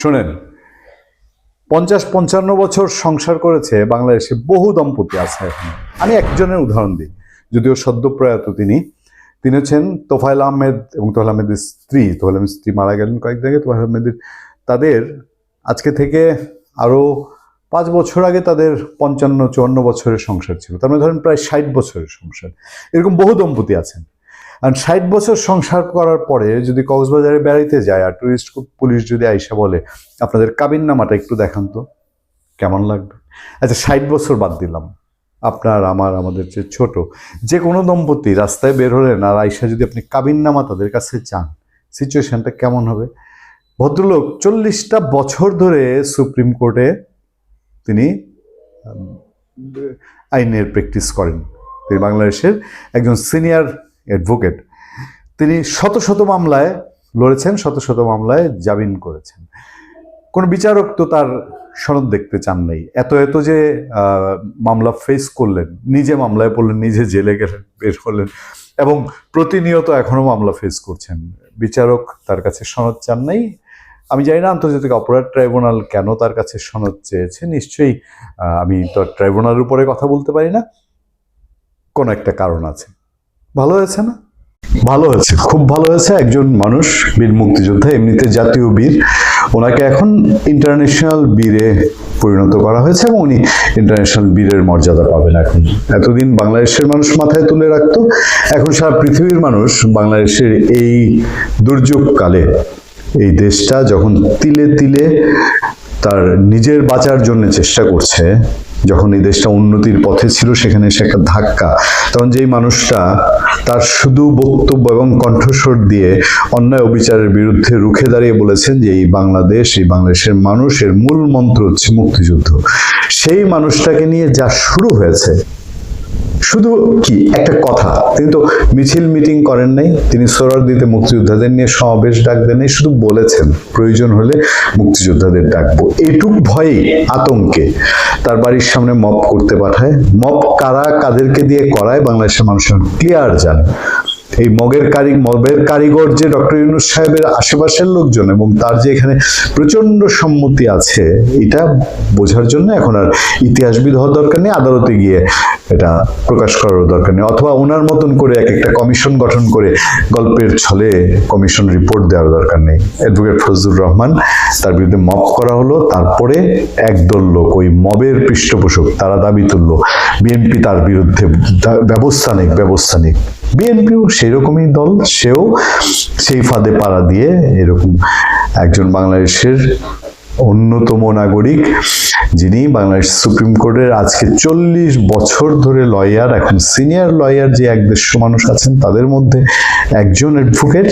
শোনেন, পঞ্চাশ পঞ্চান্ন বছর সংসার করেছে বাংলাদেশে বহু দম্পতি আছে এখন। আমি একজনের উদাহরণ দিই, যদিও সদ্য প্রয়াত তিনি। তিনি হচ্ছেন তোফাইল আহমেদ এবং তোফাইল আহমেদের স্ত্রী। তোফাইল আহমেদ স্ত্রী মারা গেলেন কয়েকদিন আগে তোফাইল আহমেদের, তাদের আজকে থেকে আরও পাঁচ বছর আগে তাদের পঞ্চান্ন চুয়ান্ন বছরের সংসার ছিল। তার মানে ধরেন প্রায় ষাট বছরের সংসার। এরকম বহু দম্পতি আছেন। আর ষাট বছর সংসার করার পরে যদি কক্সবাজারে বেড়াইতে যায় আর টুরিস্ট পুলিশ যদি আইসা বলে, আপনাদের কাবিন নামাটা একটু দেখান তো, কেমন লাগবে? আচ্ছা ষাট বছর বাদ দিলাম। আপনার, আমার, আমাদের যে ছোট, যে কোনো দম্পতি রাস্তায় বের হলেন আর আইসা যদি আপনি কাবিন নামা তাদের কাছে চান সিচুয়েশনটা কেমন হবে? ভদ্রলোক চল্লিশটা বছর ধরে সুপ্রিম কোর্টে তিনি আইনের প্র্যাকটিস করেন। তিনি বাংলাদেশের একজন সিনিয়র অ্যাডভোকেট তিনি শত শত মামলায় লড়েছেন, শত শত মামলায় জামিন করেছেন। কোনো বিচারক তো তার সনদ দেখতে চান নাই। এত এত যে মামলা ফেস করলেন, নিজে মামলায় পড়লেন, নিজে জেলে গেলেন, বের হলেন এবং প্রতিনিয়ত এখনও মামলা ফেস করছেন। বিচারক তার কাছে সনদ চান নাই। আমি জানি না আন্তর্জাতিক অপরাধ ট্রাইব্যুনাল কেন তার কাছে সনদ চেয়েছে। নিশ্চয়ই আমি তো ট্রাইব্যুনালের উপরে কথা বলতে পারি না। কোনো একটা কারণ আছে। ভালো হয়েছে না? ভালো হয়েছে, খুব ভালো হয়েছে। একজন মানুষ, বীর মুক্তিযোদ্ধা, এমনিতে জাতীয় বীর। ওনাকে এখন ইন্টারন্যাশনাল বীরে পরিণত করা হয়েছে এবং উনি ইন্টারন্যাশনাল বীরের মর্যাদা পাবেন এখন। এতদিন বাংলাদেশের মানুষ মাথায় তুলে রাখত, এখন সারা পৃথিবীর মানুষ বাংলাদেশের এই দুর্যোগকালে, এই দেশটা যখন তিলে তিলে তার নিজের বাঁচার জন্য চেষ্টা করছে যখন এই দেশটা উন্নতির পথে ছিল, সেখানে সে একটা ধাক্কা। তখন যেই মানুষটা তার শুধু বক্তব্য এবং কণ্ঠস্বর দিয়ে অন্যায় অবিচারের বিরুদ্ধে রুখে দাঁড়িয়ে বলেছেন যে, এই বাংলাদেশ, এই বাংলাদেশের মানুষের মূল মন্ত্র হচ্ছে মুক্তিযুদ্ধ। সেই মানুষটাকে নিয়ে যা শুরু হয়েছে শুধু কি, একটা কথা। তিনি তো মিছিল মিটিং করেন নাই, তিনি সোরার দিতে মুক্তিযোদ্ধাদের নিয়ে সমাবেশ ডাক দেন নাই, শুধু বলেছেন, প্রয়োজন হলে মুক্তিযোদ্ধাদের ডাকবো। এটুক ভয়ে আতঙ্কে তার বাড়ির সামনে মপ করতে পাঠায়। মপ কারা কাদেরকে দিয়ে করায়, বাংলাদেশের মানুষ ক্লিয়ার জানে। এই মগের কারি মবের কারিগর যে ডক্টর ইউনুস সাহেবের আশেপাশের লোকজন এবং তার যে এখানে প্রচণ্ড সম্মতি আছে, এটা বোঝার জন্য এখন আর ইতিহাসবিদ হওয়ার দরকার নেই, আদালতে গিয়ে এটা প্রকাশ করার দরকার নেই। অথবা ওনার মতন করে এক একটা কমিশন গঠন করে গল্পের ছলে কমিশন রিপোর্ট দেওয়ার দরকার নেই। অ্যাডভোকেট ফজলুর রহমান, তার বিরুদ্ধে মব করা হলো, তারপরে একদল লোক, ওই মবের পৃষ্ঠপোষক, তারা দাবি তুললো বিএনপি তার বিরুদ্ধে ব্যবস্থা নেই ব্যবস্থা নেই। বিএনপিও সেরকমই দল, সেও সেই ফাঁদে পাড়া দিয়ে এরকম একজন বাংলাদেশের অন্যতম নাগরিক, যিনি বাংলাদেশ সুপ্রিম কোর্টের আজকে চল্লিশ বছর ধরে লয়ার, এখন সিনিয়র লয়ার যে এক দেড়শো মানুষ আছেন, তাদের মধ্যে একজন অ্যাডভোকেট,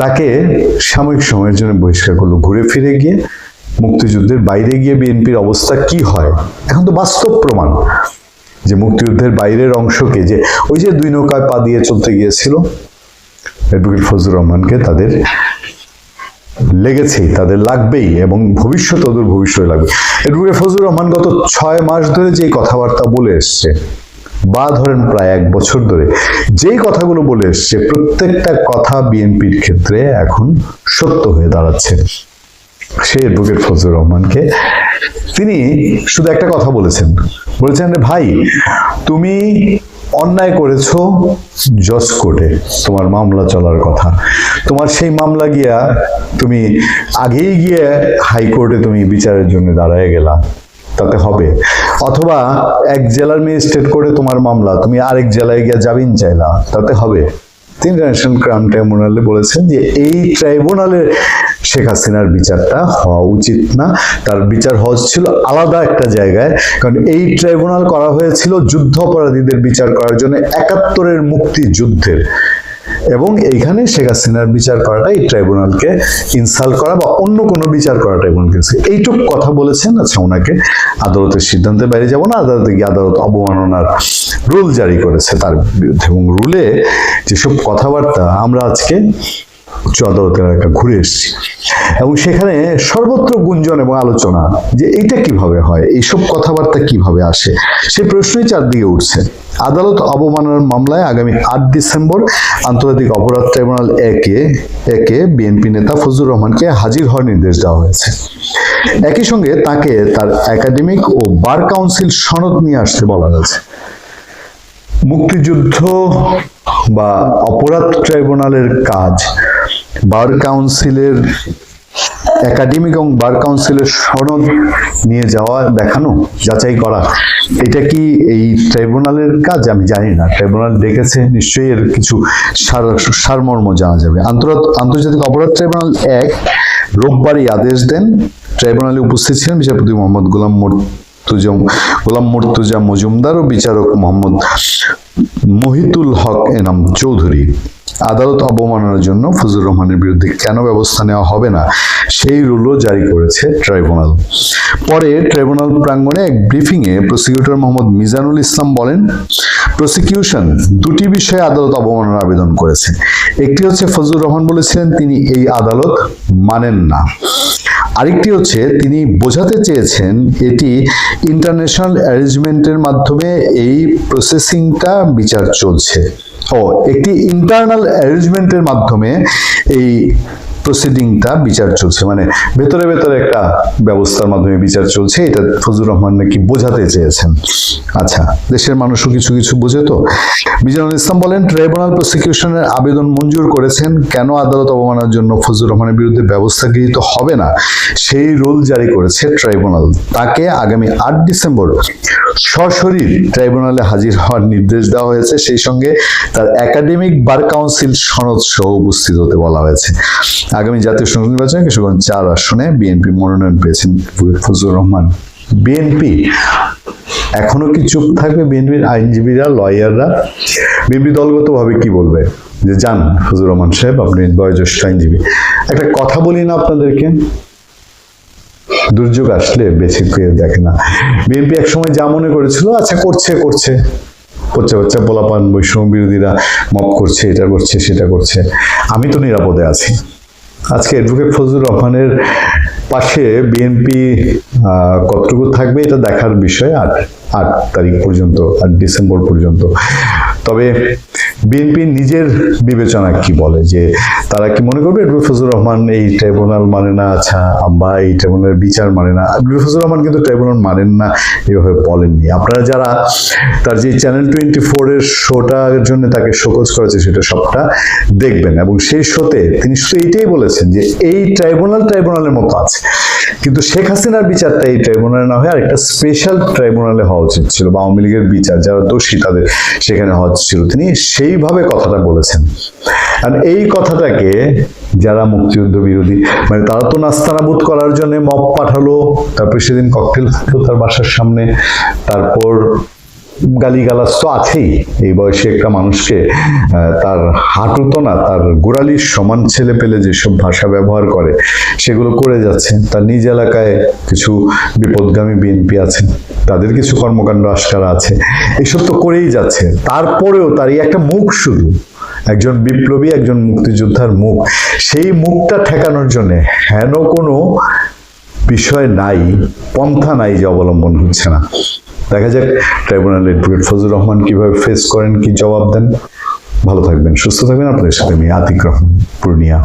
তাকে সাময়িক সময়ের জন্য বহিষ্কার করল। ঘুরে ফিরে গিয়ে মুক্তিযুদ্ধের বাইরে গিয়ে বিএনপির অবস্থা কি হয়? এখন তো বাস্তব প্রমাণ। যে মুক্তিযুদ্ধের বাইরের অংশকে যে ওই যে দুই নৌকায় পা দিয়ে চলতে গিয়েছিল অ্যাডভোকেট ফজলুর রহমানকে তাদের লেগেছেই, তাদের লাগবেই এবং ভবিষ্যৎ অদূর ভবিষ্যতে লাগবে। অ্যাডভোকেট ফজলুর রহমান গত ছয় মাস ধরে যেই কথাবার্তা বলে এসছে, বা ধরেন প্রায় এক বছর ধরে, যেই কথাগুলো বলে এসছে, প্রত্যেকটা কথা বিএনপির ক্ষেত্রে এখন সত্য হয়ে দাঁড়াচ্ছে। সেই অ্যাডভোকেট ফজলুর রহমানকে, তিনি শুধু একটা কথা বলেছেন। বলেছেন ভাই, তুমি অন্যায় করেছ জজ কোর্টে তোমার মামলা চলার কথা। তোমার সেই মামলা গিয়া তুমি আগেই গিয়ে হাইকোর্টে তুমি বিচারের জন্য দাঁড়ায় গেলা, তাতে হবে। অথবা এক জেলার ম্যাজিস্ট্রেট করে তোমার মামলা, তুমি আরেক জেলায় গিয়ে জামিন চাইলা, তাতে হবে। তিনি ন্যাশনাল ক্রাইম ট্রাইব্যুনালে বলেছেন যে, এই ট্রাইব্যুনালের শেখ হাসিনার বিচারটা হওয়া উচিত না। তার বিচার হওয়া ছিল আলাদা একটা জায়গায়। কারণ এই ট্রাইব্যুনাল করা হয়েছিল যুদ্ধ অপরাধীদের বিচার করার জন্য একাত্তরের মুক্তি যুদ্ধের এবং এইখানে শেখ হাসিনার বিচার করাটা এই ট্রাইব্যুনালকে ইনসাল্ট করা বা অন্য কোনো বিচার করা ট্রাইব্যুনালকে এইটুক কথা বলেছেন আচ্ছা ওনাকে। আদালতের সিদ্ধান্তে বাইরে যাব না। আদালতে গিয়ে আদালত অবমাননার রুল জারি করেছে তার বিরুদ্ধে। এবং রুলে যেসব কথাবার্তা আমরা আজকে আদালতের এলাকা ঘুরে এসেছি। এবং সেখানে সর্বত্র গুঞ্জন এবং আলোচনা যে এইটা কীভাবে হয়, এইসব কথাবার্তা কীভাবে আসে সেই প্রশ্নই চারদিকে উঠছে। আদালত অবমাননার মামলায় আগামী আট ডিসেম্বর আন্তর্জাতিক অপরাধ ট্রাইব্যুনাল একে একে বিএনপি নেতা ফজলুর রহমানকে হাজির হওয়ার নির্দেশ দেওয়া হয়েছে। একই সঙ্গে তাকে তার একাডেমিক ও বার কাউন্সিল সনদ নিয়ে আসতে বলা হয়েছে। মুক্তিযুদ্ধ বা অপরাধ ট্রাইব্যুনালের কাজ বার কাউন্সিলের একাডেমিক এবং বার কাউন্সিলের সনদ নিয়ে যাওয়া, দেখানো, যাচাই করা, এটা কি এই ট্রাইব্যুনালের কাজ? আমি জানি না। ট্রাইব্যুনাল ডেকেছে, নিশ্চয়ই এর কিছু সার- সারমর্ম জানা যাবে। আন্তর্জাতিক অপরাধ ট্রাইব্যুনাল এক, রোববারই আদেশ দেন। ট্রাইব্যুনালে উপস্থিত ছিলেন বিচারপতি মোহাম্মদ গোলাম মুর্তুজা গোলাম মুর্তুজা মজুমদার ও বিচারক মোহাম্মদ মহিতুল হক এনাম চৌধুরী। আদালত অবমাননার জন্য ফজলুর রহমানের বিরুদ্ধে কেন ব্যবস্থা নেওয়া হবে না? সেই রুলও জারি করেছে ট্রাইব্যুনাল পরে ট্রাইব্যুনাল প্রাঙ্গণে এক ব্রিফিংয়ে প্রসিকিউটর মোহাম্মদ মিজানুল ইসলাম বলেন প্রসিকিউশন দুটি বিষয়ে আদালত অবমাননার আবেদন করেছে। একটি হচ্ছে ফজলুর রহমান বলেছিলেন, তিনি এই আদালত মানেন না। আরেকটি হচ্ছে, তিনি বোঝাতে চেয়েছেন এটি ইন্টারন্যাশনাল অ্যারেঞ্জমেন্টের মাধ্যমে এই প্রসেসিংটা বিচার চলছে। ও, একটি ইন্টারনাল অ্যারেঞ্জমেন্টের মাধ্যমে এই প্রসিডিংটা বিচার চলছে। মানে ভেতরে ভেতরে একটা ব্যবস্থার মাধ্যমে বিচার চলছে। এটা ফজলুর রহমান নাকি বোঝাতে চেয়েছেন। আচ্ছা দেশের মানুষও কিছু কিছু বোঝে তো। মিজানুল ইসলাম বলেন, ট্রাইব্যুনাল প্রসিকিউশনের আবেদন মঞ্জুর করেছেন। কেন আদালত অবমাননার জন্য ফজলুর রহমানের বিরুদ্ধে ব্যবস্থা গৃহীত হবে না? সেই রুল জারি করেছে ট্রাইব্যুনাল। তাকে আগামী আট ডিসেম্বর সশরীর ট্রাইব্যুনালে হাজির হওয়ার নির্দেশ দেওয়া হয়েছে। সেই সঙ্গে তার একাডেমিক বার কাউন্সিল সনদ সহ উপস্থিত হতে বলা হয়েছে। আগামী জাতীয় সংসদ নির্বাচনে কিশোরগঞ্জ চার আসনে বিএনপি মনোনয়ন পেয়েছেন ফজলুর রহমান। বিএনপি, এখনও কি চুপ থাকবে বিএনপির আইনজীবীরা, লয়াররা? বিএনপি দলগতভাবে কি বলবে? যে, যান ফজুর রহমান সাহেব, আপনি বয়োজ্যেষ্ঠ আইনজীবী। একটা কথা বলি না আপনাদেরকে। দুর্যোগ আসলে বেশি পেয়ে দেখে না। বিএনপি একসময় যা মনে করেছিল আচ্ছা করছে করছে। বাচ্চা বাচ্চা পোলাপান, বৈষম্য বিরোধীরা মপ করছে, এটা করছে, সেটা করছে। আমি তো নিরাপদে আছি। আজকে অ্যাডভোকেট ফজলুর রহমানের পাশে বিএনপি কতটুকু থাকবে এটা দেখার বিষয় আট আট তারিখ পর্যন্ত, আট ডিসেম্বর পর্যন্ত। তবে বিএনপি নিজের বিবেচনা কি বলে? যে তারা কি মনে করবে ফজলুর রহমান এই ট্রাইব্যুনাল মানে না? আচ্ছা বা এই ট্রাইব্যুনালের বিচার মানে না। ফজলুর রহমান কিন্তু ট্রাইব্যুনাল মানেন না, এভাবে বলেননি। আপনারা যারা তার যে চ্যানেল টোয়েন্টি ফোরের শোটার জন্য তাকে শোকজ করেছে সেটা সবটা দেখবেন। এবং সেই শোতে তিনি শুধু এইটাই বলেছেন যে এই ট্রাইব্যুনাল ট্রাইব্যুনালের মতো আছে। কিন্তু শেখ হাসিনার বিচারটা এই ট্রাইব্যুনালে না হয়ে, আরেকটা স্পেশাল ট্রাইব্যুনালে হওয়া উচিত ছিল বা আওয়ামী লীগের বিচার, যারা দোষী তাদের সেখানে হওয়া উচিত ছিল। তিনি সেইভাবে কথাটা বলেছেন। আর এই কথাটাকে যারা মুক্তিযুদ্ধ বিরোধী মানে তারা তো নাস্তানাবুদ করার জন্য মপ পাঠালো, তারপর সেদিন ককটেল ফাটলো তার বাসার সামনে, তারপর গালিগালাজ তো আছেই। এই বয়সে একটা মানুষকে তার হাঁটুতো না, তার গোড়ালির সমান ছেলে পেলে যেসব ভাষা ব্যবহার করে, সেগুলো করে যাচ্ছে। তার নিজ এলাকায় কিছু বিপদগামী বিএনপি আছে তাদের কিছু কর্মকাণ্ড আশকারা আছে। এসব তো করেই যাচ্ছে। তারপরেও তার এই একটা মুখ শুধু, একজন বিপ্লবী, একজন মুক্তিযোদ্ধার মুখ, সেই মুখটা ঠেকানোর জন্য হেন কোনো বিষয় নাই, পন্থা নাই যে অবলম্বন হচ্ছে না। দেখা যাক ট্রাইব্যুনাল অ্যাডভোকেট ফজুর রহমান কীভাবে ফেস করেন, কি জবাব দেন। ভালো থাকবেন, সুস্থ থাকবেন। আপনাদের সাথে আমি আতিক রহমান, পূর্ণিয়া।